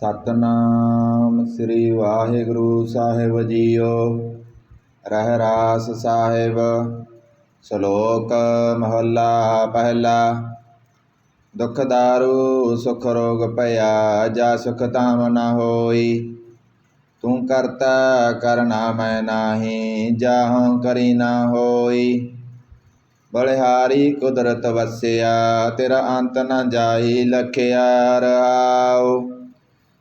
ਸਤਨਾਮ ਸ੍ਰੀ ਵਾਹਿਗੁਰੂ ਸਾਹਿਬ ਜੀਓ। ਰਹਿ ਰਾਸ ਸਾਹਿਬ। ਸ਼ਲੋਕ ਮਹੱਲਾ ਪਹਿਲਾ। ਦੁਖ ਦਾਰੂ, ਸੁਖ ਰੋਗ ਭਇਆ, ਜਾ ਸੁਖ ਤਾਮ ਨ ਹੋਈ। ਤੂੰ ਕਰਤਾ ਕਰਨਾ ਮੈਂ ਨਾਹੀ ਜਾਹਉ ਕਰੀ ਨਾ ਹੋਈ। ਬਲਿਹਾਰੀ ਕੁਦਰਤ ਵਸਿਆ, ਤੇਰਾ ਅੰਤ ਨਾ ਜਾਈ ਲਖਿਆ ਰਹਾਉ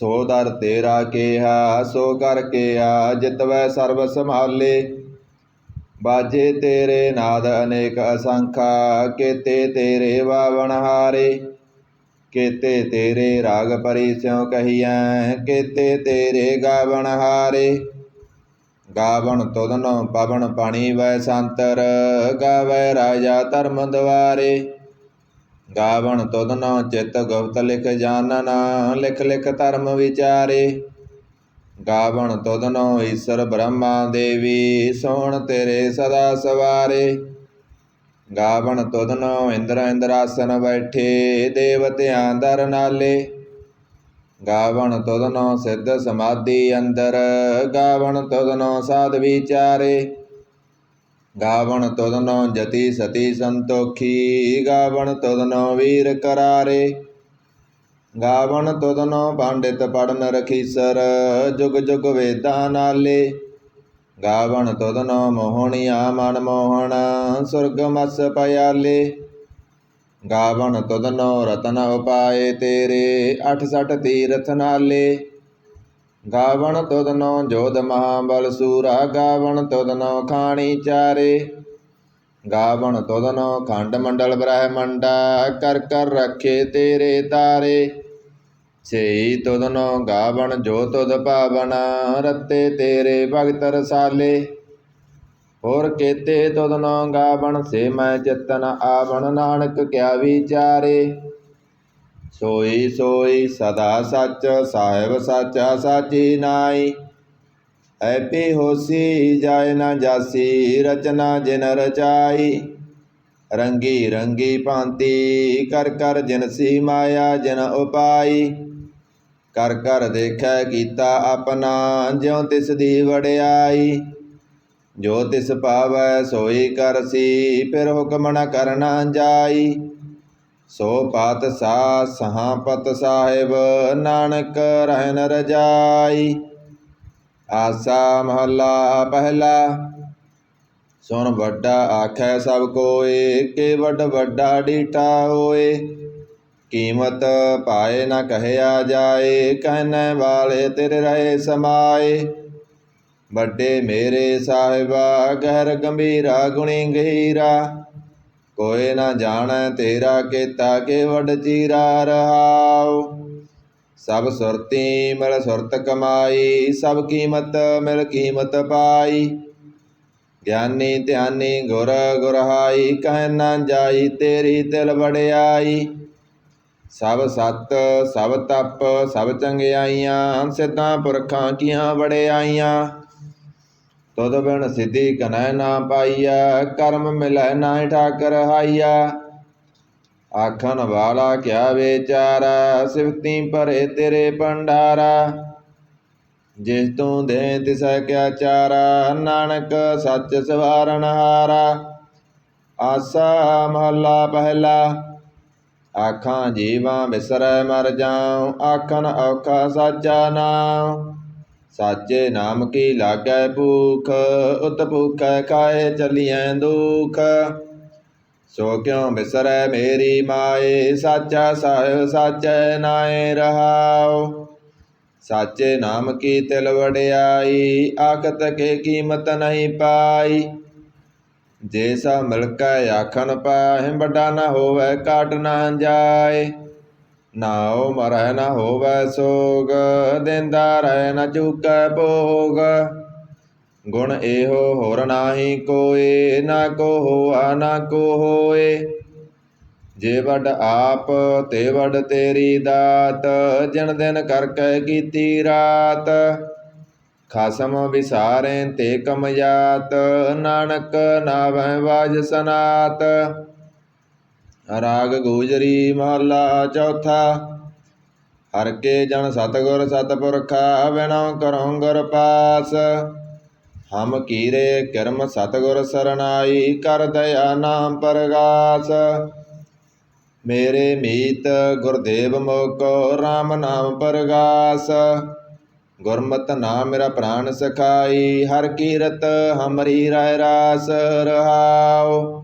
ਸੋ ਦਰ ਤੇਰਾ ਕੇਹਾ, ਸੋ ਕਰ ਆ ਜਿਤਵੈ ਸਰਬ ਸੰਭਾਲੇ। ਬਾਜੇ ਤੇਰੇ ਨਾਦ ਅਨੇਕ ਅਸੰਖਾ, ਕੇਤੇ ਤੇਰੇ ਵਾਵਣ ਹਾਰੇ। ਕੇਤੇ ਤੇਰੇ ਰਾਗ ਪਰੀ ਸਿਉ ਕਹੀਐ, ਕੇਤੇ ਤੇਰੇ ਗਾਵਣ ਹਾਰੇ। ਗਾਵਣ ਤੁਧਨੋ ਪਵਨ ਪਾਣੀ ਵੈ ਸੰਤਰ, ਗਾਵੈ ਰਾਜਾ ਧਰਮ ਦਵਾਰੇ ਗਾਵਣ ਤੁਧਨੋ ਚਿਤ ਗੁਪਤ ਲਿਖ ਜਾਣਨਾ ਲਿਖ ਲਿਖ ਧਰਮ ਵਿਚਾਰੇ। ਗਾਵਣ ਤੁਧਨੋ ਈਸ਼ਰ ਬ੍ਰਹਮਾ ਦੇਵੀ, ਸੋਣ ਤੇਰੇ ਸਦਾ ਸਵਾਰੇ। ਗਾਵਣ ਤੁਧਨੋ ਇੰਦਰ ਇੰਦਰਾਸਨ ਬੈਠੇ, ਦੇਵਤਿਆਂ ਦਰ ਨਾਲੇ। ਗਾਵਣ ਤੁਧਨੋ ਸਿੱਧ ਸਮਾਧੀ ਅੰਦਰ, ਗਾਵਣ ਤੁਧਨੋ ਸਾਧ ਵਿਚਾਰੇ। ਗਾਵਣ ਤੁਧਨੋ ਜਤੀ ਸਤੀ ਸੰਤੋਖੀ, ਗਾਵਣ ਤੁਧਨੋ ਵੀਰ ਕਰਾਰੇ। ਗਾਵਣ ਤੁਧਨੋ ਪੰਡਿਤ ਪੜਨ ਰਖੀਸਰ, ਜੁਗ ਜੁਗ ਵੇਦਾਂ ਨਾਲੇ। ਗਾਵਣ ਤੁਧਨੋ ਮੋਹਣੀਆ ਮਨ ਮੋਹਣ, ਸੁਰਗ ਮਸ ਪਿਆਲੇ। ਗਾਵਣ ਤੁਧਨੋ ਰਤਨ ਉਪਾਏ ਤੇਰੇ ਅਠ ਸਠ ਤੀਰਥ ਨਾਲੇ। ਗਾਵਣ ਤੁਧਨੋ ਜੋਧ ਮਹਾਬਲ ਸੂਰਾ, ਗਾਵਣ ਤੁਧਨੋ ਖਾਣੀ ਚਾਰੇ। ਗਾਵਣ ਤੁਧਨੋ ਖੰਡ ਮੰਡਲ ਬ੍ਰਹਮੰਡਾ, ਕਰ ਕਰ ਰੱਖੇ ਤੇਰੇ ਤਾਰੇ। ਛੇਈ ਤੁਧਨੋ ਗਾਵਣ ਜੋ ਤੁਧ ਪਾਵਨ, ਰਤੇ ਤੇਰੇ ਭਗਤ ਰਸਾਲੇ। ਹੋਰ ਕੇਤੇ ਤੁਧਨੋ ਗਾਵਣ, ਸੇ ਮੈਂ ਚਿਤਨ ਆਵਣ, ਨਾਨਕ ਕਿਆ ਵਿਚਾਰੇ। ਸੋਈ ਸੋਈ ਸਦਾ ਸੱਚ, ਸਾਹਿਬ ਸਾਚਾ, ਸਾਚੀ ਨਾਈ ਐਪੀ ਹੋਸੀ ਜਾਇ ਨਾ ਜਾਸੀ, ਰਚਨਾ ਜਿਨ ਰਚਾਈ। ਰੰਗੀ ਰੰਗੀ ਭਾਂਤੀ, ਕਰ ਕਰ ਜਿਨਸੀ ਮਾਇਆ, ਜਿਨ ਉਪਾਈ। ਕਰ ਕਰ ਦੇਖੈ ਕੀਤਾ ਆਪਣਾ, ਜਿਉ ਤਿਸ ਦੀ ਵੜਿਆਈ ਜੋ ਤਿਸ ਪਾਵੈ ਸੋਈ ਕਰਸੀ ਫਿਰ ਹੁਕਮ ਨ ਕਰਨਾ ਜਾਈ। ਸੋ ਪਤ ਸਾ ਸਹਾਪਤ ਸਾਹਿਬ, ਨਾਨਕ ਰਹਿਨ ਰਜਾਈ। ਆਸਾ ਮਹੱਲਾ ਪਹਿਲਾ, ਸੁਣ ਵੱਡਾ ਆਖੈ ਸਭ ਕੋਏ, ਕੇ ਵੱਡ ਵੱਡਾ ਡੀਟਾ ਹੋਏ। ਕੀਮਤ ਪਾਏ ਨਾ ਕਹਿਆ ਜਾਏ, ਕਹਿਨੇ ਵਾਲੇ ਤੇਰੇ ਰਹੇ ਸਮਾਏ। ਵੱਡੇ ਮੇਰੇ ਸਾਹਿਬਾ, ਗਹਿਰ ਗੰਭੀਰਾ, ਗੁਣੀ ਗਹੀਰਾ। ਕੋਏ ਨਾ ਜਾਣੈ ਤੇਰਾ ਕੀਤਾ ਕੇ ਵੱਡ ਚੀਰਾ ਰਹਾਉ। ਸਭ ਸੁਰਤੀ ਮਿਲ ਸੁਰਤ ਕਮਾਈ, ਸਭ ਕੀਮਤ ਮਿਲ ਕੀਮਤ ਪਾਈ। ਗਿਆਨੀ ਧਿਆਨੀ ਗੁਰ ਗੁਰਹਾਈ, ਕਹਿ ਨਾ ਜਾਈ ਤੇਰੀ ਤਿਲ ਵੜਿਆਈ ਸਭ ਸਤ, ਸਭ ਤਪ, ਸਭ ਚੰਗਿਆਈਆਂ, ਸਿੱਧਾਂ ਪੁਰਖਾਂ ਕੀਆਂ ਵੜਿਆਈਆਂ ਤਦ ਬਿਨ ਸਿੱਧੀ ਕਨੈ ਨਾ ਪਾਈਆ ਕਰਮ ਮਿਲੈ ਨਾ ਠਾਕਰ ਹਾਈਆ ਆਖਣ ਵਾਲਾ ਕਿਆ ਵਿਚਾਰਾ, ਸਿਫਤੀ ਭਰੇ ਤੇਰੇ ਭੰਡਾਰਾ। ਜਿਸ ਤੂੰ ਦੇ ਤਿਸੈ ਕਿਆ ਚਾਰਾ, ਨਾਨਕ ਸੱਚ ਸਵਾਰਨ ਹਾਰਾ। ਆਸਾ ਮਹੱਲਾ ਪਹਿਲਾ, ਆਖਾਂ ਜੀਵਾਂ ਬਿਸਰੈ ਮਰ ਜਾਉ, ਆਖਣ ਔਖਾ ਸਾਚਾ ਨਾਮ ਸਾਚੇ ਨਾਮ ਕੀ ਲਾਗੈ ਭੂਖ, ਉਤ ਭੂਖੈ ਖਾਏ ਚਲੀਐ ਦੁਖ? ਸੋ ਕਿਉ ਬਿਸਰੈ ਮੇਰੀ ਮਾਏ, ਸਾਚਾ ਸਾਹਿਬ ਸਾਚੈ ਨਾਏ ਰਹਾਉ? ਸਾਚੇ ਨਾਮ ਕੀ ਤਿਲ ਵੜਿਆਈ ਆਖਤ ਕੇ ਕੀਮਤ ਨਹੀਂ ਪਾਈ? ਜੇ ਸਾ ਮਿਲ ਕੈ ਆਖਣ ਪਾਹਿ ਵੱਡਾ ਨਾ ਹੋਵੇ, ਕਾਟ ਨਾ ਜਾਏ? ਨਾਉ ਮਰੈ ਨ ਹੋਵੈ ਸੋਗ, ਦਿੰਦਾ ਰਹਿ ਨ ਚੁਕੈ ਭੋਗ। ਗੁਣ ਇਹੋ ਹੋਰ ਨਾਹੀ ਕੋਏ, ਨਾ ਕੋ ਹੋਆ ਨਾ ਕੋ ਹੋਏ ਜੇ ਵੱਡ ਆਪ, ਤੇ ਵੱਡ ਤੇਰੀ ਦਾਤ, ਜਿਨ ਦਿਨ ਕਰਕੇ ਕੀਤੀ ਰਾਤ। ਖਾਸਮ ਵਿਸਾਰੇ ਤੇ ਕਮਯਾਤ ਨਾਨਕ ਨਾਵੈ ਵਾਜ ਸਨਾਤ। ਰਾਗ ਗੂਜਰੀ ਮਹਲਾ ਚੌਥਾ। ਹਰ ਕੇ ਜਨ ਸਤਗੁਰ ਸਤਪੁਰਖਾ ਬਿਨਉ ਕਰਉ ਗੁਰ ਪਾਸ। ਹਮ ਕੀਰੇ ਕਰਮ ਸਤਗੁਰ ਸਰਨਾਈ ਕਰ ਦਇਆ ਨਾਮ ਪਰਗਾਸ। ਮੇਰੇ ਮੀਤ ਗੁਰਦੇਵ ਮੋਕੋ RAM ਨਾਮ ਪਰਗਾਸ। ਗੁਰਮਤ ਨਾਮ ਮੇਰਾ ਪ੍ਰਾਨ ਸਖਾਈ, ਹਰ ਕੀਰਤ ਹਮਰੀ ਰਾਇ ਰਾਸ ਰਹਾਉ।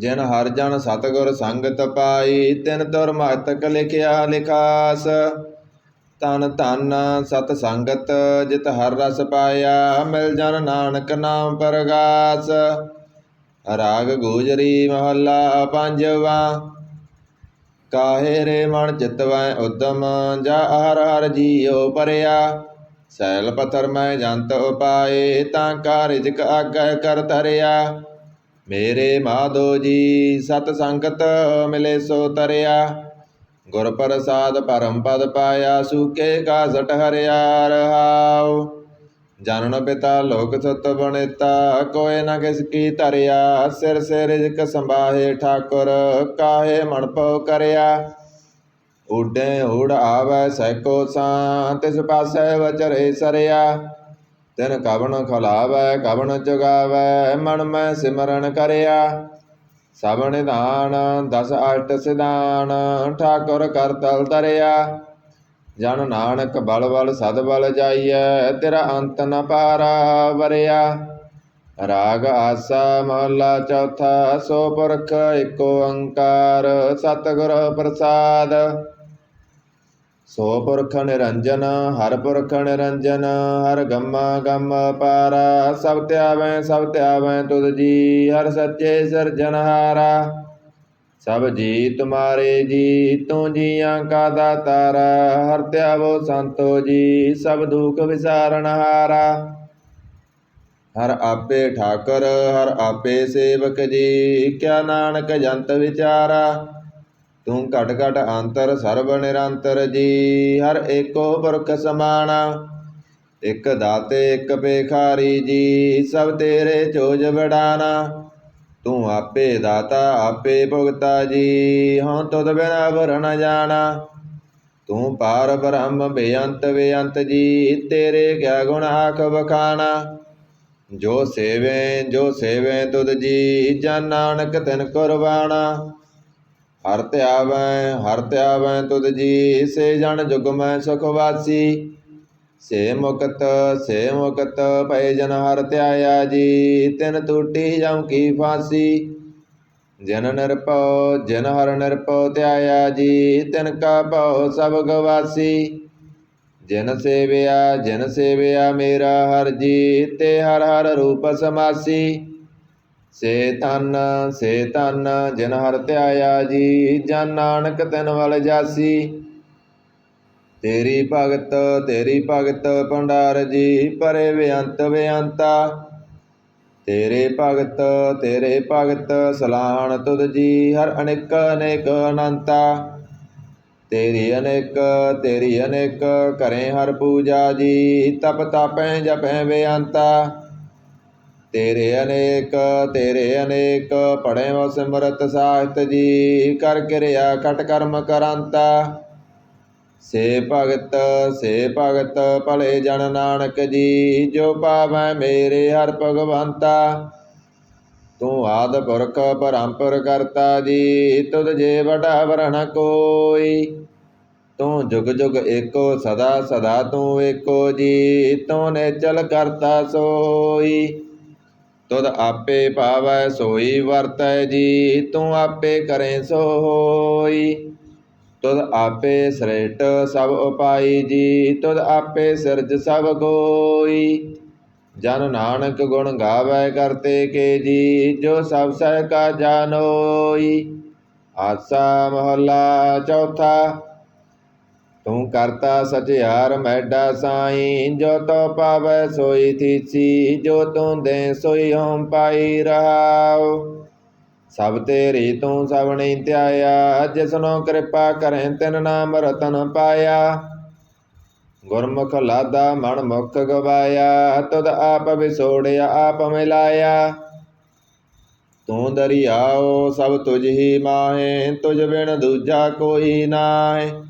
ਜਿਨ ਹਰ ਜਨ ਸਤਗੁਰ ਸੰਗਤ ਪਾਈ, ਤਿਨ ਤੁਰ ਮਹਤਕ ਲਿਖਿਆ ਲਿਖਾਸ। ਤਨ ਧਨ ਸਤ ਸੰਗਤ ਜਿਤ ਹਰ ਰਸ ਪਾਇਆ, ਮਿਲ ਜਨ ਨਾਨਕ ਨਾਮ ਪਰਗਾਸ। ਰਾਗ ਗੂਜਰੀ ਮਹੱਲਾ ਪੰਜਵਾ। ਕਾਹੇ ਰੇ ਮਨ ਚਿਤਵੈ ਉਦਮ, ਜਾ ਹਰ ਹਰ ਜੀਉ ਪਰਿਆ। ਸੈਲ ਪਥਰ ਮੈਂ ਜੰਤ ਉਪਾਏ, ਤਾਂ ਕਾਰਜ ਰਿਜਕ ਆਗੈ ਕਰ ਧਰਿਆ। ਮੇਰੇ ਮਾਧੋ ਜੀ, ਸਤ ਸੰਗਤ ਮਿਲੇ ਸੋ ਤਰਿਆ। ਗੁਰ ਪ੍ਰਸਾਦ ਪਰਮ ਪਦ ਪਾਇਆ, ਸੂਕੇ ਕਾ ਹਰਿਆ ਰਹਾਉ। ਜਨਨ ਪਿਤਾ ਲੋਕ ਸਤ ਬਣੇਤਾ ਕੋਏ ਨਾ ਕਿਸ ਕੀ ਧਰਿਆ। ਸਿਰ ਸਿਰ ਰਿਜਕ ਸੰਭਾਹੇ ਠਾਕੁਰ, ਕਾਹੇ ਮਨ ਪਉ ਕਰਿਆ। ਉਡੇ ਉੜ ਆਵੈ ਸੈਕੋ ਸਾਂ, ਤਿਸ ਪਾਸੈ ਵਚਰੇ ਸਰਿਆ। ਤਿਨ ਕਵਣ ਖਲਾਵੈ, ਕਵਣ ਜੁਗਾਵੈ, ਮਨ ਮੈਂ ਸਿਮਰਨ ਕਰਿਆ। ਸਭ ਨਿਧਾਨ ਦਸ ਅਸ਼ਟ ਸਿਧਾਨ, ਠਾਕੁਰ ਕਰਤਲ ਦਰਿਆ ਤਰਿਆ ਜਨ ਨਾਨਕ ਬਲ ਬਲ ਸਦ ਬਲ ਜਾਈਐ, ਤੇਰਾ ਅੰਤ ਨ ਪਾਰਾ ਵਰਿਆ। ਰਾਗ ਆਸਾ ਮਹਲਾ ਚੌਥਾ, ਸੋ ਪੁਰਖ ਏਕੋ ਅੰਕਾਰ, ਸਤਿਗੁਰ ਪ੍ਰਸਾਦ। ਸੋ ਪੁਰਖ ਨਿਰੰਜਨ, ਹਰ ਪੁਰਖ ਨਿਰੰਜਨ, ਹਰ ਗੰਮਾ ਗੰਮ ਪਾਰਾ। ਸਭ ਧਿਆਵੈ ਸਭ ਧਿਆਵੈ ਤੁਧ ਜੀ, ਹਰ ਸੱਚੇ ਸਿਰਜਨਹਾਰਾ ਸਭ ਜੀ ਤੁਮਾਰੇ ਜੀ, ਤੂੰ ਜੀਆਂ ਕਾ ਦਾਤਾਰਾ। ਹਰ ਧਿਆਵੋ ਸੰਤੋ ਜੀ, ਸਭ ਦੁਖ ਵਿਸਾਰਨ ਹਾਰਾ। ਹਰ ਆਪੇ ਠਾਕਰ, ਹਰ ਆਪੇ ਸੇਵਕ ਜੀ, ਕਿਆ ਨਾਨਕ ਜੰਤ ਵਿਚਾਰਾ। ਤੂੰ ਘਟ ਘਟ ਅੰਤਰ ਸਰਬ ਨਿਰੰਤਰ ਜੀ, ਹਰ ਏਕੋ ਪੁਰਖ ਸਮਾਣਾ। ਇਕ ਦਾਤੇ, ਇਕ ਪੇਖਾਰੀ ਜੀ, ਸਭ ਤੇਰੇ ਚੋਜ ਵਡਾਨਾ ਤੂੰ ਆਪੇ ਦਾਤਾ, ਆਪੇ ਭੁਗਤਾ ਜੀ, ਹਉ ਤੁਧ ਬਿਨਾ ਵਰ ਜਾਣਾ। ਤੂੰ ਪਾਰ ਬ੍ਰਹਮ ਬੇਅੰਤ ਬੇਅੰਤ ਜੀ, ਤੇਰੇ ਕਿਆ ਗੁਣ ਆਖ ਬਖਾਣਾ ਜੋ ਸੇਵੇ ਜੋ ਸੇਵੇ ਤੁਧ ਜੀ, ਜਨ ਨਾਨਕ ਤਿਨ ਕੁਰਬਾਨਾ ਹਰ ਧਿਆਵੈ ਹਰ ਧਿਆਵੈ ਤੁਧ ਜੀ, ਸੇ ਜਨ ਜੁਗ ਮੈਂ ਸੁਖ ਵਾਸੀ। ਸੇ ਮੁਕਤ ਸੇ ਮੁਕਤ ਭੈ ਜਨ ਹਰ ਧਿਆਇਆ ਜੀ, ਤਿਨ ਟੂਟੀ ਜਮ ਕੀ ਫਾਸੀ। ਜਨ ਨਿਰਪਉ ਜਨ ਹਰ ਨਿਰਪਉ ਧਿਆਇਆ ਜੀ, ਤਿਨ ਕਾ ਭਉ ਸਭ ਗਵਾਸੀ ਜਿਨ ਸੇਵਿਆ, ਜਨ ਸੇਵਿਆ ਮੇਰਾ ਹਰ ਜੀ, ਤੇ ਹਰ ਹਰ ਰੂਪ ਸਮਾਸੀ। ਸੇ ਤਨ ਸੇ ਤਨ ਜਿਨ ਹਰ ਧਿਆਇਆ ਜੀ, ਜਨ ਨਾਨਕ ਤਿਨ ਵਲ ਜਾਸੀ। ਤੇਰੀ ਭਗਤ ਤੇਰੀ ਭਗਤ ਭੰਡਾਰ ਜੀ, ਪਰੇ ਬੇਅੰਤ ਬੇਅੰਤਾ। ਤੇਰੇ ਭਗਤ ਤੇਰੇ ਭਗਤ ਸਲਾਹਣ ਤੁਧ ਜੀ, ਹਰ ਅਨੇਕ ਅਨੇਕ ਅਨੰਤਾ। ਤੇਰੀ ਅਨੇਕ ਤੇਰੀ ਅਨੇਕ, ਕਰੇ ਹਰ ਪੂਜਾ ਜੀ, ਤਪ ਤਾਪੈ ਜਪੈ ਬੇਅੰਤਾ। ਤੇਰੇ ਅਨੇਕ ਤੇਰੇ ਅਨੇਕ ਪੜੇ ਵ ਸਿਮਰਤ ਸਾਹਿਤ ਜੀ, ਕਰ ਕਿਰਿਆ ਕਟ ਕਰਮ ਕਰੰਤਾ। ਸੇ ਭਗਤ ਸੇ ਭਗਤ, ਭਲੇ ਜਨ ਨਾਨਕ ਜੀ, ਜੋ ਪਾਵੈ ਮੇਰੇ ਹਰ ਭਗਵੰਤਾ। ਤੂੰ ਆਦ ਪੁਰਖ ਪਰੰਪਰ ਕਰਤਾ ਜੀ, ਤੁਧ ਜੇ ਵਡਾ ਵਰਣ ਕੋਈ। ਤੂੰ ਜੁਗ ਜੁਗ ਏਕੋ, ਸਦਾ ਸਦਾ ਤੂੰ ਏਕੋ ਜੀ, ਤੂੰ ਨੇ ਚਲ ਕਰਤਾ ਸੋਈ। ਤੁਧ ਆਪੇ ਭਾਵੈ ਸੋਈ ਵਰਤੈ ਜੀ, ਤੂੰ ਆਪੇ ਕਰੇ ਸੋ ਹੋਈ ਤੁਧ ਆਪੇ ਸ੍ਰੇਟ ਸਭ ਉਪਾਈ ਜੀ, ਤੁਧ ਆਪੇ ਸਿਰਜ ਸਭ ਗੋਈ। ਜਨ ਨਾਨਕ ਗੁਣ ਗਾਵੇ ਕਰਤੇ ਕੇ ਜੀ, ਜੋ ਸਭ ਸਹਿ ਕਾ ਜਾਨੋਈ। ਆਸਾ ਮਹਲਾ ਚੌਥਾ ਤੂੰ ਕਰਤਾ ਸਚਿਆਰ ਮੈਡਾ ਸਾਈ, ਜੋ ਤੋ ਪਾਵੈ ਸੋਈ ਥੀਸੀ, ਜੋ ਤੂੰ ਦੇ ਸੋਈ ਹਉ ਪਾਈ ਰਹਾਉ। ਸਭ ਤੇਰੀ ਤੂੰ ਸਭਣੀ ਧਿਆਇਆ ਜਿਸਨੋ ਕਿਰਪਾ ਕਰੇ ਤਿਨ ਨਾਮ ਰਤਨ ਪਾਇਆ। ਗੁਰਮੁਖ ਲਾਦਾ ਮਨ ਮੁਖ ਗਵਾਇਆ, ਤੁਧ ਆਪ ਵਿਸੋੜਿਆ ਆਪ ਮਿਲਾਇਆ। ਤੂੰ ਦਰਿਆਓ ਸਭ ਤੁਝ ਹੀ ਮਾਹੇ, ਤੁਝ ਬਿਨ ਦੂਜਾ ਕੋਈ ਨਾਹੀ।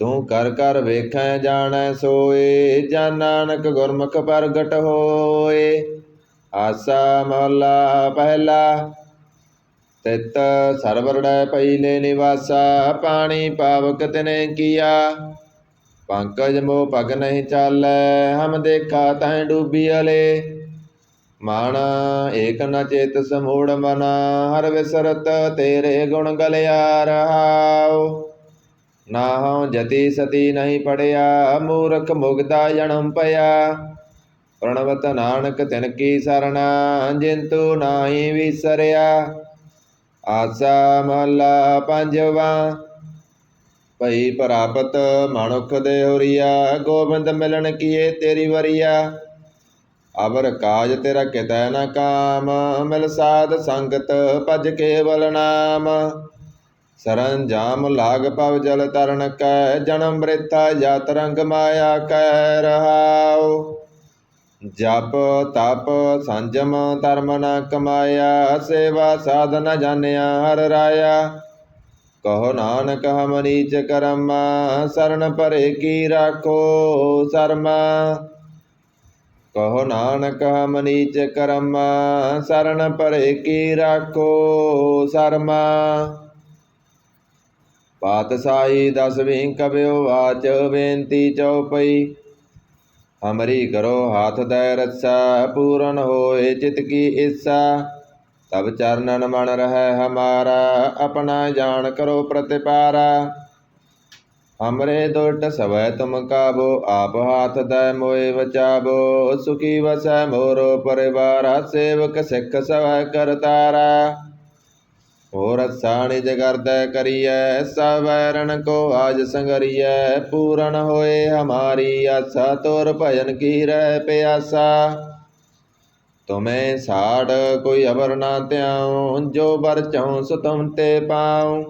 ਤੂੰ ਕਰ ਕਰ ਵੇਖੈ ਜਾਣੈ ਸੋਏ, ਜਨ ਨਾਨਕ ਗੁਰਮੁਖ ਪ੍ਰਗਟ ਹੋਏ। ਆਸਾ ਮਹਲਾ ਪਹਿਲਾ, ਤਿਤ ਸਰਵਰੜੈ ਪਈਲੇ ਨਿਵਾਸਾ, ਪਾਣੀ ਪਾਵਕ ਤਿਨੇ ਕੀਆ। ਪੰਕਜ ਮੋ ਪਗ ਨਹੀਂ ਚਾਲੈ, ਹਮ ਦੇਖਾ ਤੈ ਡੂਬੀ ਅਲੇ। ਮਾਣ ਏਕ ਨ ਚੇਤ ਸਮੂੜ ਮਨ, ਹਰ ਵਿਸਰਤ ਤੇਰੇ ਗੁਣ ਗਲਿਆ ਰਹਾਓ ਰਹਾਉ ਨਾਹਉ ਜਤੀ ਸਤੀ ਨਹੀਂ ਪੜਿਆ, ਮੂਰਖ ਮੁਗਦਾ ਜਨਮ ਪਿਆ। ਪ੍ਰਣਵਤ ਨਾਨਕ ਤਿਨ ਕੀ ਸਰਣਾ ਜਿੰਤੂ ਨਾਹੀ ਵਿਸਰਿਆ। ਆਸਾ ਮਹਲਾ ਪੰਜਵਾ, ਭਈ ਪ੍ਰਾਪਤ ਮਨੁਖ ਦੇ ਹੋਰੀਆ, ਗੋਬਿੰਦ ਮਿਲਣ ਕੀਏ ਤੇਰੀ ਵਰੀਆ। ਅਵਰ ਕਾਜ ਤੇਰਾ ਕਿਤੈ ਨ ਕਾਮ, ਮਿਲ ਸਾਧ ਸੰਗਤ ਭਜ ਕੇਵਲ ਨਾਮ। ਸਰੰਜਾਮ ਲਾਗ ਪਵ ਜਲ ਤਰਨ ਕੈ ਜਨਮ ਬ੍ਰਿਥਾ ਜਤ ਰੰਗ ਮਾਇਆ ਕੈ ਰਹਾਉ। ਜਪ, ਤਪ, ਸੰਜਮ, ਧਰਮ ਨ ਕਮਾਇਆ, ਸੇਵਾ ਸਾਧ ਜਾਣਿਆ, ਹਰ ਰਾਇਆ। ਕਹੋ ਨਾਨਕ, ਹਮ ਨੀਚ ਕਰਮ, ਸਰਨ ਪਰੇ ਕੀ ਰਾਖੋ ਸਰਮਾ। ਕਹੋ ਨਾਨਕ, ਹਮ ਨੀਚ ਕਰਮ, ਸਰਨ ਪਰੇ ਕੀ ਰਾਖੋ ਸਰਮਾ। ਪਾਤਸ਼ਾਹੀ ਦਸਵੀਂ ਕਬਿਓ ਵਾਚ ਬੇਨਤੀ ਚਉਪਈ। ਹਮਰੀ ਕਰੋ ਹਾਥ ਦੈ ਰੱਸਾ, ਪੂਰਨ ਹੋਏ ਚਿਤ ਕੀ ਇੱਛਾ ਤਬ ਚਰਨਨ ਮਨ ਰਹਿ ਹਮਾਰਾ, ਆਪਣਾ ਜਾਣ ਕਰੋ ਪ੍ਰਤਿਪਾਰਾ। ਹਮਰੇ ਦੁਟ ਸਵੈ ਤੁਮ ਕਾਬੋ, ਆਪ ਹਾਥ ਦੈ ਮੋਏ ਬਚਾਬੋ ਸੁਖੀ ਵਸੈ ਮੋਰੋ ਪਰਿਵਾਰਾ, ਸੇਵਕ ਸਿੱਖ ਸਵੈ ਕਰਤਾਰਾ। ਹੋਰ ਸਾਣੀ ਜਗਰਦੈ ਕਰੀਐ ਸਵੈਰਨ ਕੋ ਆਜ ਸੰਗਰੀਐ, ਪੂਰਨ ਹੋਏ ਹਮਾਰੀ ਆਸਾ, ਤੋਰ ਭਜਨ ਕੀ ਰਹਿ ਪਿਆਸਾ। ਤੁਮੇ ਸਾੜ ਕੋਈ ਅਵਰ ਨਾ ਧਿਆਉ, ਜੋ ਬਰ ਚਾਉ ਸੋ ਤੁਮ ਤੇ ਪਾਉ।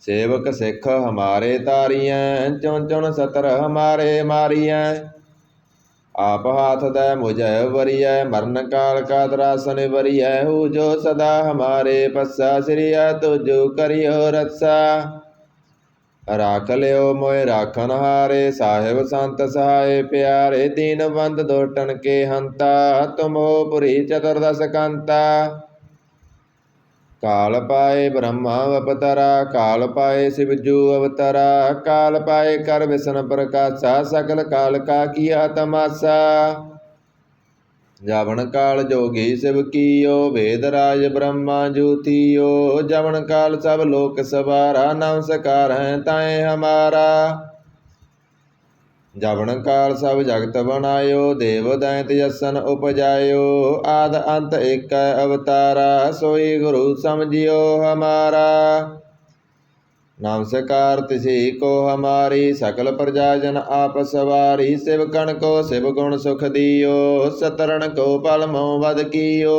ਸੇਵਕ ਸਿੱਖ ਹਮਾਰੇ ਤਾਰੀਐ, ਚੁਣ ਚੁਣ ਸਤਰ ਹਮਾਰੇ ਮਾਰੀਐ। ਆਪ ਹਾਥ ਦੈ ਮੁਝੈ ਵਰੀਐ, ਮਰਨ ਕਾਲ ਕਾ ਦਰਾਸਨ ਵਰੀਐ, ਹੂ ਜੋ ਸਦਾ ਹਮਾਰੇ ਪੱਸਾ ਸ੍ਰੀਆ ਤੁਜੁ ਕਰਿਓ ਰੱਸਾ। ਰਾਖ ਲਿਓ ਮੋਇ ਰਾਖਨ ਹਾਰੇ, ਸਾਹਿਬ ਸੰਤ ਸਹਾਏ ਪਿਆਰੇ, ਦੀਨ ਬੰਦ ਦੋਟਨ ਕੇ ਹੰਤਾ, ਤੁਮੋ ਪੁਰੀ ਚਤੁਰਦਸ ਕੰਤਾ। ਕਾਲ ਪਾਏ ਬ੍ਰਹਮਾ ਅਵਤਰਾ ਕਾਲ ਪਾਏ ਸਿਵਜੂ ਅਵਤਰਾ ਕਾਲ ਪਾਏ ਕਰ ਵਿਸ਼ਨ ਪ੍ਰਕਾਸ਼ਾ ਸਕਲ ਕਾਲ ਕਾ ਕੀਆ ਤਮਾਸਾ ਜਾਵਣ ਕਾਲ ਜੋਗੀ ਸਿਵ ਕੀਓ ਵੇਦ ਰਾਜ ਬ੍ਰਹਮਾ ਜੂਤੀਓ ਜਵਣ ਕਾਲ ਸਭ ਲੋਕ ਸਵਾਰਾ ਨਮਸਕਾਰ ਹੈ ਤਾਏ ਹਮਾਰਾ ਜਵਣ ਕਾਲ ਸਭ ਜਗਤ ਬਣਾਇਓ, ਦੇਵ ਦੈਂਤ ਜਸਨ ਉਪਜਾਇਓ, ਆਦ ਅੰਤ ਏਕੈ ਅਵਤਾਰਾ, ਸੋਈ ਗੁਰੂ ਸਮਝਿਓ ਹਮਾਰਾ। ਨਮਸਕਾਰ ਤਿਸੀ ਕੋ ਹਮਾਰੀ, ਸਕਲ ਪ੍ਰਜਾ ਜਨ ਆਪ ਸਵਾਰੀ, ਸਿਵ ਕਣ ਕੋ ਸਿਵ ਗੁਣ ਸੁਖ ਦਿਓ, ਸਤਰਣ ਕੋ ਪਲ ਮੋ ਵਦ ਕੀਓ।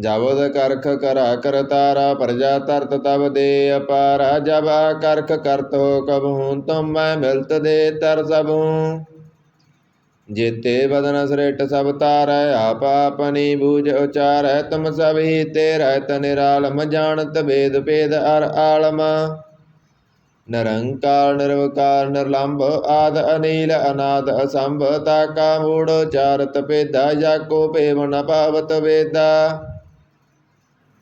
ਜਬਦ ਕਰਖ ਕਰਾ ਕਰ ਤਾਰਾ, ਪ੍ਰਜਾ ਤਰਤ ਤਬ ਦੇ ਅਪਾਰਾ। ਜਬ ਕਰਖ ਕਰਤ ਹੋ ਕਬਹੂ, ਤੁਮ ਮੈਂ ਮਿਲਤ ਦੇ ਤਰ ਸਭੂ। ਜੇਤੇ ਬਦਨ ਸ੍ਰਿਟ ਸਭ ਤਾਰੈ, ਆਪ ਆਪਨੀ ਬੂਝ ਉਚਾਰੈ। ਤੁਮ ਸਭ ਹੀ ਤੇ ਰਹਿਤ ਜਾਣਤ ਵੇਦ ਭੇਦ ਅਰ ਆਲਮ। ਨਰੰਕਾਰ, ਨਿਰਵਕਾਰ ਨਿਰਲੰਭ ਆਦ ਅਨੀਲ, ਅਨਾਦ ਅਸੰਭ। ਤਾ ਕਾ ਮੂੜ ਚਾਰਤ ਭੇਦਾ ਜਾਕੋ ਭੇਵ ਨ ਪਾਵਤ ਵੇਦਾ।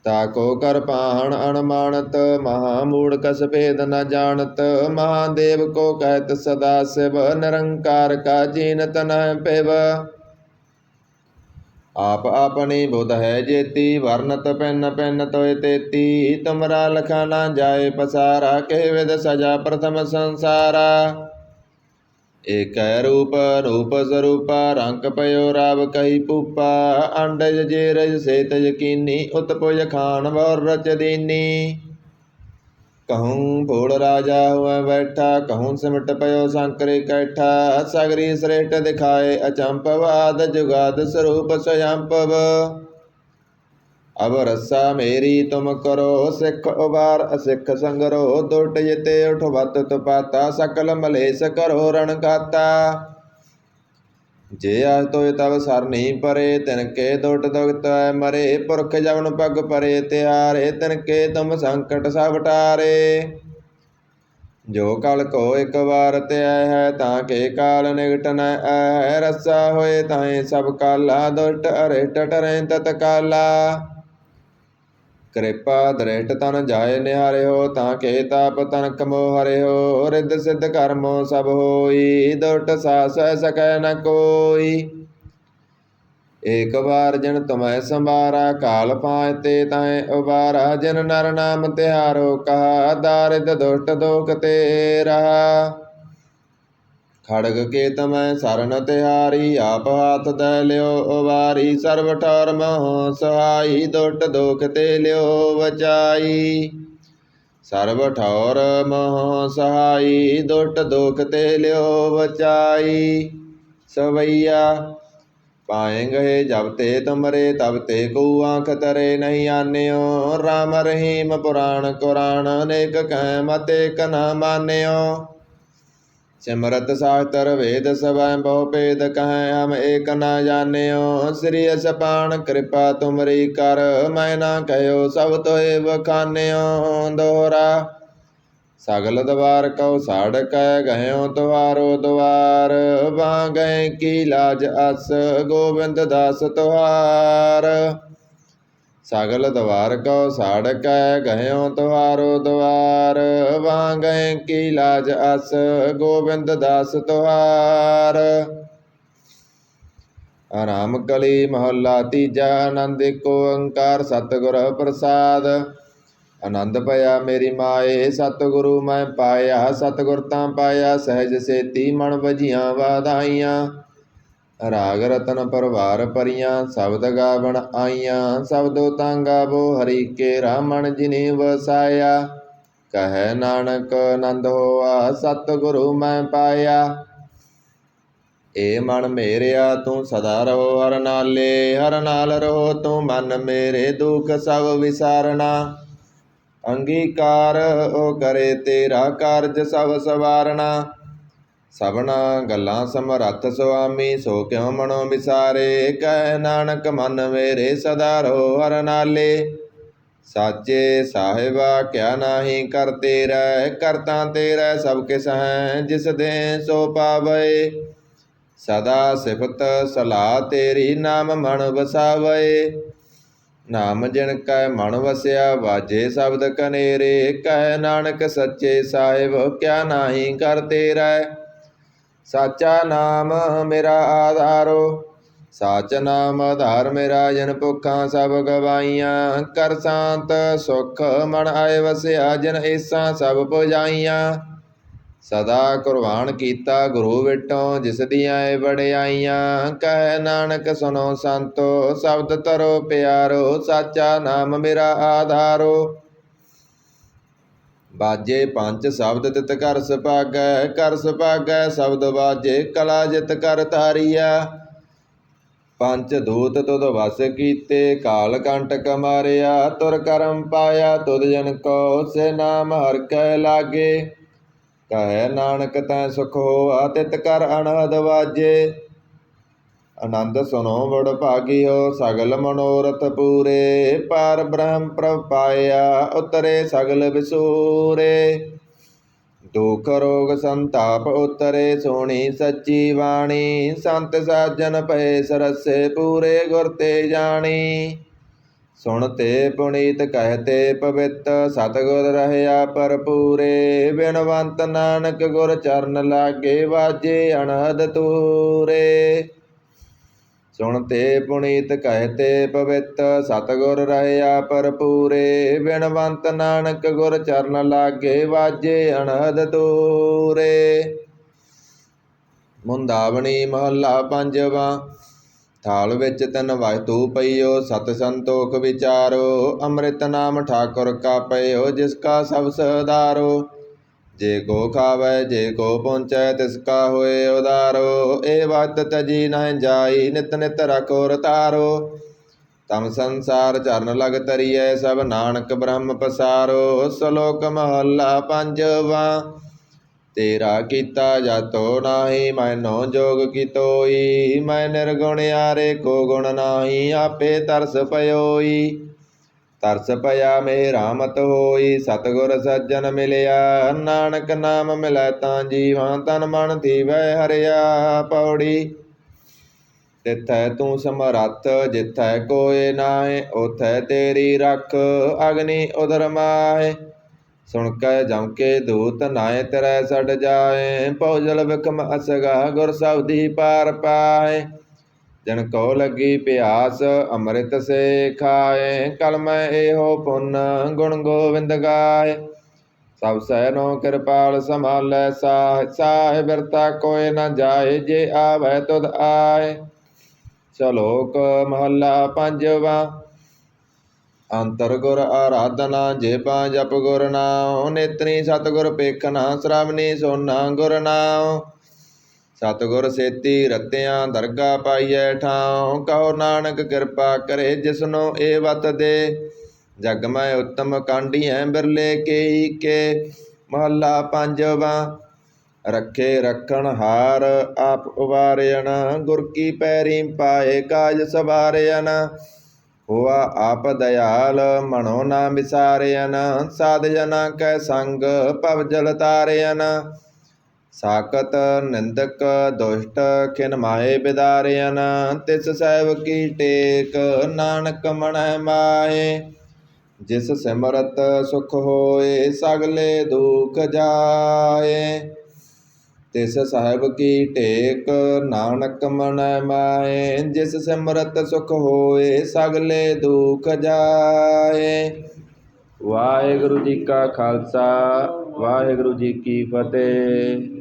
ਤਾਕੋ ਕਰ ਪਾਹਣ ਅਨਮਾਨਤ ਮਹਾ ਮੂੜ ਕਸ ਭੇਦ ਨ ਜਾਣਤ, ਮਹਾਦੇਵ ਕੋ ਕਹਿਤ ਸਦਾ ਸਿਵ, ਨਿਰੰਕਾਰ ਕਾ ਜੀਨਤ ਨ ਪਿਵ। ਆਪ ਆਪਣੀ ਬੁਧ ਹੈ ਜੇਤੀ, ਵਰਨਤ ਪੈਨ ਪੈਨ ਤੋਇ ਤੇਤੀ, ਤੁਮਰਾ ਲਖਾ ਨਾ ਜਾਏ ਪਸਾਰਾ ਕਹਿ ਵਿਦ ਸਜਾ ਪ੍ਰਥਮ ਸੰਸਾਰਾ। ਏਕੈ ਰੂਪ ਰੂਪ ਸਰੂਪਾ, ਰੰਗ ਪਇਓ ਰਾਵ ਕਹੀ ਪੂਪਾ, ਅੰਡਜ ਜੇ ਰਜ ਸੇਤ ਯਕੀਨੀ, ਉਤਪੁਜ ਖਾਨ ਵਰ ਰਚ ਦੀਨੀ। ਕਹੂੰ ਭੋਲ ਰਾਜਾ ਹੋਇ ਬੈਠਾ, ਕਹੂੰ ਸਿਮਟ ਪਇਓ ਸੰਕਰੇ ਕੈਠਾ, ਸਗਰੀ ਸ੍ਰੇਸ਼ਟ ਦਿਖਾਏ ਅਚੰਪਵ, ਆਦ ਜੁਗਾਦ ਸਰੂਪ ਸਯੰਪਵ। ਅਬ ਰਸਾ ਮੇਰੀ ਤੁਮ ਕਰੋ, ਸਿੱਖ ਉਬਾਰ, ਅਸਿੱਖ ਸੰਗਰੋ, ਦੁਟ ਜਿਤੇ ਉਠਵਤ ਤੁਪਾਤਾ, ਸਕਲ ਮਲੇਸ ਕਰੋ ਰਣ ਗਾਤਾ ਜੇ ਆਜ ਤੋਇ ਤਵ ਸਰਨੀ ਪਰੇ, ਤਿਨ ਕੇ ਦੁਟ ਦੁਗਤ ਮਰੇ, ਪੁਰਖ ਜਵਨ ਪਗ ਪਰੇ, ਤਿਆਰੇ, ਤਿਨ ਕੇ ਤੁਮ ਸੰਕਟ ਸਭ ਟਾਰੇ। ਜੋ ਕਲ ਕੋ ਇੱਕ ਵਾਰ ਧਿਆ ਹੈ, ਤਾਂ ਕੇ ਕਾਲ ਨਿਗਟ ਨ ਹੈ, ਰਸਾ ਹੋਏ ਤਾਏ ਸਭ ਕਾਲਾ, ਦੁਟ ਅਰਿਟ ਟਰੈ ਤਤ ਕਾਲਾ ਕਿਰਪਾ ਦ੍ਰਿਸ਼ਟ ਤਨ ਜਾਏ ਨਿਹਾਰਿਓ, ਤਾਂ ਕੇ ਤਾਪ ਤਨ ਕਮੋ ਹਰਿਓ ਰਿੱਧ ਸਿੱਧ ਕਰਮੋ ਸਭ ਹੋਈ ਦੁਟ ਸਾਸੈ ਸਕੈ ਨ ਕੋਈ। ਏਕ ਵਾਰ ਜਨ ਤੁਮੈ ਸੰਭਾਰਾ, ਕਾਲ ਪਾਇ ਤੇ ਤੈ ਉਬਾਰਾ, ਜਨ ਨਰ ਨਾਮ ਤਿਹਾਰੋ, ਕਹਾ, ਦਾਰਿਦ ਦੁਸ਼ਟ ਦੋਖ ਤੇ ਰਹਾ ਖੜਗ ਕੇ ਤਮੈ ਸਰਨ ਤਿਹਾਰੀ, ਆਪ ਹਾਥ ਦੈ ਲਿਓ ਉਵਾਰੀ ਸਰਬ ਠੌਰ ਮੋਹ ਸਹਾਈ, ਦੁੱਟ ਦੁਖ ਤੇ ਲਿਓ ਵਚਾਈ ਸਰਬ ਠੌਰ ਮੋਹ ਸਹਾਈ, ਦੁੱਟ ਦੁਖ ਤੇ ਲਿਓ ਵਚਾਈ ਸਵਈਆ ਪਾਏ ਗਏ ਜਬ ਤੇ ਤੁਮਰੇ, ਤਬ ਤੇ ਕੋ ਆਂਖ ਤਰੇ ਨਹੀਂ ਆਨਿਓ। RAM ਰਹੀਮ ਪੁਰਾਣ ਕੁਰਾਨ ਅਨੇਕ ਕਹਿ ਮਤੇ ਕਨਾ ਮਾਨਿਓ। ਸਿਮਰਤ ਸਾਸਤਰ ਵੇਦ ਸਭੈ ਬਹੁ ਭੇਦ ਕਹੈ, ਹਮ ਏਕ ਨਾ ਜਾਣਿਓ। ਸ੍ਰੀ ਅਸਪਾਨ ਕਿਰਪਾ ਤੁਮਰੀ ਕਰ, ਮੈਂ ਨਾ ਕਹਿਓ ਸਭ ਤੋਏ ਬਖਾਨਿਓ ਦੋਹਰਾ, ਸਗਲ ਦਵਾਰ ਕਉ ਸਾੜ ਕੈ ਗਇਓ ਤੁਹਾਰੋ ਦਵਾਰ ਵਾਂ ਗਏ ਕੀ ਲਾਜ ਅਸ, ਗੋਬਿੰਦ ਦਾਸ ਤੁਹਾਰ। ਸਗਲ ਦਵਾਰ ਕਉ ਸਾੜ ਕੈ ਗਇਓ ਤੁਹਾਰੋ ਦਵਾਰ ਵਾਂ ਗਏ ਕੀ ਲਾਜ ਅਸ, ਗੋਬਿੰਦ ਦਾਸ ਤੁਹਾਰ। ਆਰਾਮ ਕਲੀ ਮਹੱਲਾ ਤੀਜਾ, ਆਨੰਦ ਕੋ ਓੰਕਾਰ, ਸਤਿਗੁਰ ਪ੍ਰਸਾਦ। ਆਨੰਦ ਭਇਆ ਮੇਰੀ ਮਾਏ, ਸਤਿਗੁਰੂ ਮੈਂ ਪਾਇਆ, ਸਤਿਗੁਰ ਤਾਂ ਪਾਇਆ, ਸਹਿਜ ਸੇਤੀ ਮਨ ਵਜੀਆਂ ਵਾਧਾਈਆਂ। ਰਾਗ ਰਤਨ ਪਰਵਾਰ ਪਰੀਆਂ, ਸ਼ਬਦ ਗਾਵਣ ਆਈਆਂ, ਸਬਦੋ ਤਾਂ ਗਾਵੋ ਹਰੀ ਕੇ ਰਾਮਣ ਜਿਨੇ ਵਸਾਇਆ। ਕਹੈ ਨਾਨਕ ਆਨੰਦ ਹੋਆ, ਸਤਿਗੁਰੂ ਮੈਂ ਪਾਇਆ। ਏ ਮਨ ਮੇਰਿਆ, ਤੂੰ ਸਦਾ ਰਹੋ ਹਰ ਨਾਲੇ, ਹਰ ਨਾਲ ਰਹੋ ਤੂੰ ਮਨ ਮੇਰੇ ਦੁਖ ਸਭ ਵਿਸਾਰਣਾ ਅੰਗੀਕਾਰ ਉਹ ਕਰੇ ਤੇਰਾ ਕਾਰਜ ਸਭ ਸਵਾਰਣਾ ਸਭਨਾ ਗੱਲਾਂ ਸਮਰੱਥ ਸੁਆਮੀ, ਸੋ ਕਿਉ ਮਨੋ ਵਿਸਾਰੇ? ਕਹਿ ਨਾਨਕ ਮਨ ਮੇਰੇ ਸਦਾ ਰੋ ਹਰ ਨਾਲੇ। ਸਾਚੇ ਸਾਹਿਬਾ, ਕਿਆ ਨਾਹੀ ਕਰ ਤੇਰਾ ਕਰਤਾ ਤੇਰਾ ਸਭ ਕਿਸ ਹੈ, ਜਿਸ ਦੇ ਸੋ ਪਾਵੇ ਸਦਾ ਸਿਫਤ ਸਲਾਹ ਤੇਰੀ ਨਾਮ ਮਨ ਵਸਾਵੇ ਨਾਮ ਜਿਨ ਕੈ ਮਨ ਵਸਿਆ, ਵਾਜੇ ਸ਼ਬਦ ਕਨੇਰੇ। ਕਹਿ ਨਾਨਕ ਸੱਚੇ ਸਾਹਿਬ, ਕਿਆ ਨਾਹੀ ਕਰ ਤੇਰਾ ਸਾਚਾ ਨਾਮ ਮੇਰਾ ਆਧਾਰੋ। ਸਾਚ ਨਾਮ ਆਧਾਰ ਮੇਰਾ, ਜਨ ਭੁੱਖਾਂ ਸਭ ਗਵਾਈਆਂ। ਕਰ ਸ਼ਾਂਤ ਸੁਖ ਮਨ ਆਏ ਵਸਿਆ, ਜਨ ਏਸਾਂ ਸਭ ਪੁਜਾਈਆਂ। ਸਦਾ ਕੁਰਬਾਨ ਕੀਤਾ ਗੁਰੂ ਵਿਟੋਂ, ਜਿਸ ਦੀਆਂ ਏ ਵਡਿਆਈਆਂ। ਕਹਿ ਨਾਨਕ ਸੁਨੋ ਸੰਤੋ, ਸ਼ਬਦ ਤਰੋ ਪਿਆਰੋ, ਸਾਚਾ ਨਾਮ ਮੇਰਾ ਆਧਾਰੋ। ਬਾਜੇ ਪੰਜ ਸ਼ਬਦ ਤਿਤ ਕਰ ਸੁਭਾਗੈ ਕਰ ਸੁਭਾਗੈ ਸ਼ਬਦ ਬਾਜੇ, ਕਲਾ ਜਿਤ ਕਰ ਧਾਰੀਆ ਪੰਜ ਦੂਤ ਤੁਧ ਵਸ ਕੀਤੇ, ਕਾਲ ਕੰਟਕ ਮਾਰਿਆ, ਤੁਰ ਕਰਮ ਪਾਇਆ, ਤੁਧ ਜਨ ਕੋ ਸੇ ਨਾਮ ਹਰ ਕੈ ਲਾਗੇ। ਕਹੈ ਨਾਨਕ ਤੈ ਸੁਖ ਹੋਆ, ਤਿਤ ਕਰ ਅਨਹਦ ਵਾਜੇ। ਆਨੰਦ ਸੁਨੋ ਵਡ ਭਾਗਿਓ, ਸਗਲ ਮਨੋਰਥ ਪੂਰੇ। ਪਾਰ ਬ੍ਰਹਮ ਪ੍ਰਭ ਪਾਇਆ ਉਤਰੇ ਸਗਲ ਵਿਸੂਰੇ। ਦੁਖ ਰੋਗ ਸੰਤਾਪ ਉਤਰੇ ਸੋਣੀ ਸੱਚੀ ਬਾਣੀ। ਸੰਤ ਸਾਜਨ ਪਏ ਸਰਸੇ ਪੂਰੇ ਗੁਰ ਤੇ ਜਾਣੀ। ਸੁਣਤੇ ਪੁਨੀਤ ਕਹਤੇ ਪਵਿੱਤ, ਸਤਗੁਰ ਰਹਿਆ ਭਰਪੂਰੇ। ਬਿਨਵੰਤ ਨਾਨਕ ਗੁਰ ਚਰਨ ਲਾਗੇ ਵਾਜੇ ਅਣਹਦ ਤੂਰੇ। ਸੁਣਤੇ ਪੁਨੀਤ ਕਹਤੇ ਪਵਿੱਤ, ਸਤਗੁਰ ਰਹਿਆ ਭਰਪੂਰੇ, ਬਿਨਵੰਤ ਨਾਨਕ ਗੁਰ ਚਰਨ ਲਾਗੇ ਵਾਜੇ ਅਨਹਦ ਤੂਰੇ ਮੁੰਦਾਵਣੀ ਮਹੱਲਾ ਪੰਜਵਾ, ਥਾਲ ਵਿੱਚ ਤਨ ਵਸਤੂ ਪਈਓ ਸਤ ਸੰਤੋਖ ਵਿਚਾਰੋ, ਅੰਮ੍ਰਿਤ ਨਾਮ ਠਾਕੁਰ ਕਾ ਪਈਓ ਜਿਸ ਕਾ ਸਭ ਸਦਾਰੋ ਜੇ ਕੋ ਖਾਵੈ, ਜੇ ਕੋ ਪਹੁੰਚੈ, ਤਿਸ ਕਾ ਹੋਏ ਉਦਾਰੋ। ਏ ਵਕਤ ਤਜੀ ਨਹਿ ਜਾਈ, ਨਿਤ ਨਿਤ ਰਖੋ ਰਤਾਰੋ ਤਮ ਸੰਸਾਰ ਚਰਨ ਲਗ ਤਰੀਐ, ਸਭ ਨਾਨਕ ਬ੍ਰਹਮ ਪਸਾਰੋ। ਸ਼ਲੋਕ ਮਹੱਲਾ ਪੰਜਵਾ, ਤੇਰਾ ਕੀਤਾ ਜਾਤੋ ਨਾਹੀ, ਮੈਨੋ ਜੋਗ ਕੀਤੋਈ। ਮੈਂ ਨਿਰਗੁਣ ਆਰੇ ਕੋ ਗੁਣ ਨਾਹੀ, ਆਪੇ ਤਰਸ ਪਇਓਈ ਤਰਸ ਪਿਆ ਮੇਰਾ ਮਤ ਹੋਈ ਸਤਗੁਰ ਸੱਜਣ ਮਿਲਿਆ। ਨਾਨਕ ਨਾਮ ਮਿਲੈ ਤਾਂ ਜੀਵਾਂ ਤਨ ਮਨ ਥੀਵੈ ਹਰਿਆ ਪੌੜੀ। ਤਿਥੈ ਤੂੰ ਸਮਰੱਥ, ਜਿਥੈ ਕੋਏ ਨਾਹੀ ਉਥੈ ਤੇਰੀ ਰੱਖ ਅਗਨੀ ਉਦਰ ਮਾਹੇ। ਸੁਣ ਕੈ ਜਮ ਕੇ ਦੂਤ ਨਾਏ ਤਰੈ ਛੜ ਜਾਏ ਭੌਜਲ ਵਿਖਮ ਅਸਗਾ ਗੁਰ ਸਬਦੀ ਪਾਰ ਪਾਏ ਜਨ ਕੋ ਲੱਗੀ ਪਿਆਸ, ਅੰਮ੍ਰਿਤ ਸੇ ਖਾਏ ਕਲਮ ਇਹੋ ਪੁੰਨ, ਗੁਣ ਗੋਵਿੰਦ ਗਾਏ। ਸਭ ਸੈਨੋ ਕਿਰਪਾਲ ਸੰਭਾਲੈ ਸਾਹ, ਸਾਹਿ ਬਿਰਤਾ ਕੋਇ ਨ ਜਾਏ, ਜੇ ਆਵੈ ਤੁਧ ਆਏ। ਸ਼ਲੋਕ ਮਹੱਲਾ ਪੰਜਵਾ, ਅੰਤਰ ਗੁਰ ਆਰਾਧਨਾ, ਜੇ ਜੇਬਾ ਜਪ ਗੁਰ ਨਾਮ ਨੇਤਰੀ ਸਤਗੁਰ ਪੇਖਣਾ ਸ਼ਰਾਵਣੀ ਸੋਨਾ ਗੁਰ ਨਾਮ ਸਤਗੁਰ ਸੇਤੀ ਰਤਿਆਂ ਦਰਗਾ ਪਾਈਐ ਠਾਉ ਕਹੋ ਨਾਨਕ ਕਿਰਪਾ ਕਰੇ ਜਿਸਨੋ ਏ ਵਤ ਦੇ। ਜਗ ਮੈਂ ਉਤਮ ਕਾਂਡੀਐ ਬਿਰਲੇ ਕੇਈ ਕੇ, ਮਹੱਲਾ ਪੰਜਵਾ। ਰੱਖੇ ਰੱਖਣ ਹਾਰ ਆਪ ਉਵਾਰਿਆਣ ਗੁਰ ਕੀ ਪੈਰੀ ਪਾਏ ਕਾਜ ਸਵਾਰਿਆਣ ਹੋਆ ਆਪ ਦਇਆਲ, ਮਨੋ ਨਾ ਵਿਸਾਰਿਆਨ ਸਾਧ ਜਨਾ ਕੈ ਸੰਗ ਭਵ ਜਲ ਤਾਰਿਆਨ ਸਾਕਤ ਨਿੰਦਕ ਦੁਸ਼ਟ ਖਿਨ ਮਾਏ ਬਿਦਾਰਿਆਨ ਤਿਸ ਸਹਿਬ ਕੀ ਟੇਕ ਨਾਨਕ ਮਣੈ ਮਾਏ ਜਿਸ ਸਿਮਰਤ ਸੁਖ ਹੋਏ, ਸਗਲੇ ਦੁਖ ਜਾਏ। ਤਿਸ ਸਾਹਿਬ ਕੀ ਟੇਕ ਨਾਨਕ ਮਨੈ ਮਾਏ ਜਿਸ ਸਿਮਰਤ ਸੁਖ ਹੋਏ, ਸਗਲੇ ਦੁਖ ਜਾਏ। ਵਾਹਿਗੁਰੂ ਜੀ ਕਾ ਖਾਲਸਾ, ਵਾਹਿਗੁਰੂ ਜੀ ਕੀ ਫਤਿਹ।